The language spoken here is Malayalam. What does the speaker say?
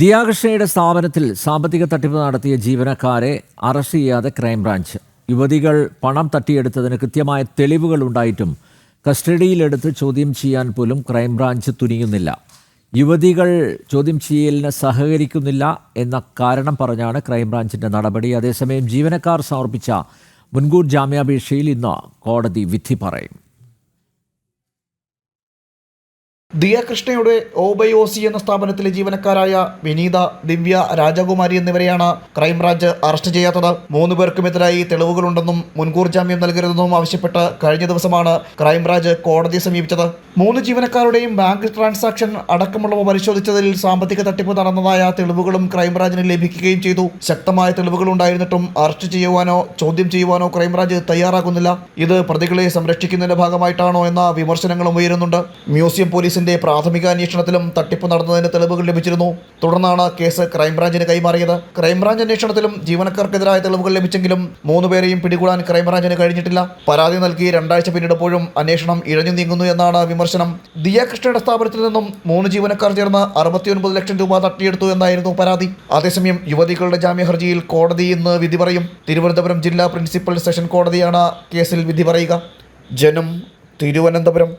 ദിയാകൃഷ്ണയുടെ സ്ഥാപനത്തിൽ സാമ്പത്തിക തട്ടിപ്പ് നടത്തിയ ജീവനക്കാരെ അറസ്റ്റ് ചെയ്യാതെ ക്രൈംബ്രാഞ്ച്. യുവതികൾ പണം തട്ടിയെടുത്തതിന് കൃത്യമായ തെളിവുകൾ ഉണ്ടായിട്ടും കസ്റ്റഡിയിലെടുത്ത് ചോദ്യം ചെയ്യാൻ പോലും ക്രൈംബ്രാഞ്ച് തുനിയുന്നില്ല. യുവതികൾ ചോദ്യം ചെയ്യലിന് സഹകരിക്കുന്നില്ല എന്ന കാരണം പറഞ്ഞാണ് ക്രൈംബ്രാഞ്ചിന്റെ നടപടി. അതേസമയം ജീവനക്കാർ സമർപ്പിച്ച മുൻകൂർ ജാമ്യാപേക്ഷയിൽ ഇന്ന് കോടതി വിധി പറയും. ദിയ കൃഷ്ണയുടെ ഓബൈ ഒ സി എന്ന സ്ഥാപനത്തിലെ ജീവനക്കാരായ വിനീത ദിവ്യ രാജകുമാരി എന്നിവരെയാണ് ക്രൈംബ്രാഞ്ച് അറസ്റ്റ് ചെയ്യാത്തത്. മൂന്ന് പേർക്കുമെതിരായി തെളിവുകളുണ്ടെന്നും മുൻകൂർ ജാമ്യം നൽകരുതെന്നും ആവശ്യപ്പെട്ട് കഴിഞ്ഞ ദിവസമാണ് ക്രൈംബ്രാഞ്ച് കോടതിയെ സമീപിച്ചത്. മൂന്ന് ജീവനക്കാരുടെയും ബാങ്ക് ട്രാൻസാക്ഷൻ അടക്കമുള്ളവ പരിശോധിച്ചതിൽ സാമ്പത്തിക തട്ടിപ്പ് നടന്നതായ തെളിവുകളും ക്രൈംബ്രാഞ്ചിന് ലഭിക്കുകയും ചെയ്തു. ശക്തമായ തെളിവുകൾ ഉണ്ടായിരുന്നിട്ടും അറസ്റ്റ് ചെയ്യുവാനോ ചോദ്യം ചെയ്യുവാനോ ക്രൈംബ്രാഞ്ച് തയ്യാറാകുന്നില്ല. ഇത് പ്രതികളെ സംരക്ഷിക്കുന്നതിന്റെ ഭാഗമായിട്ടാണോ എന്ന വിമർശനങ്ങളും ഉയരുന്നുണ്ട്. മ്യൂസിയം പോലീസിന്റെ പ്രാഥമിക അന്വേഷണത്തിലും തട്ടിപ്പ് നടന്നതിന് തെളിവുകൾ ലഭിച്ചിരുന്നു. തുടർന്നാണ് കേസ് ക്രൈംബ്രാഞ്ചിന് കൈമാറിയത്. ക്രൈംബ്രാഞ്ച് അന്വേഷണത്തിലും ജീവനക്കാർക്കെതിരായ തെളിവുകൾ ലഭിച്ചെങ്കിലും മൂന്നുപേരെയും പിടികൂടാൻ ക്രൈംബ്രാഞ്ചിന് കഴിഞ്ഞിട്ടില്ല. പരാതി നൽകി രണ്ടാഴ്ച പിന്നിടുമ്പോഴും അന്വേഷണം ഇഴഞ്ഞു നീങ്ങുന്നു എന്നാണ് വിമർശനം. ദിയ കൃഷ്ണയുടെ സ്ഥാപനത്തിൽ നിന്നും മൂന്ന് ജീവനക്കാർ ചേർന്ന് അറുപത്തിയൊൻപത് ലക്ഷം രൂപ തട്ടിയെടുത്തു എന്നായിരുന്നു പരാതി. അതേസമയം യുവതികളുടെ ജാമ്യ ഹർജിയിൽ കോടതി ഇന്ന് വിധി പറയും. തിരുവനന്തപുരം ജില്ലാ പ്രിൻസിപ്പൽ സെഷൻ കോടതിയാണ് കേസിൽ വിധി പറയുക. ജനം തിരുവനന്തപുരം.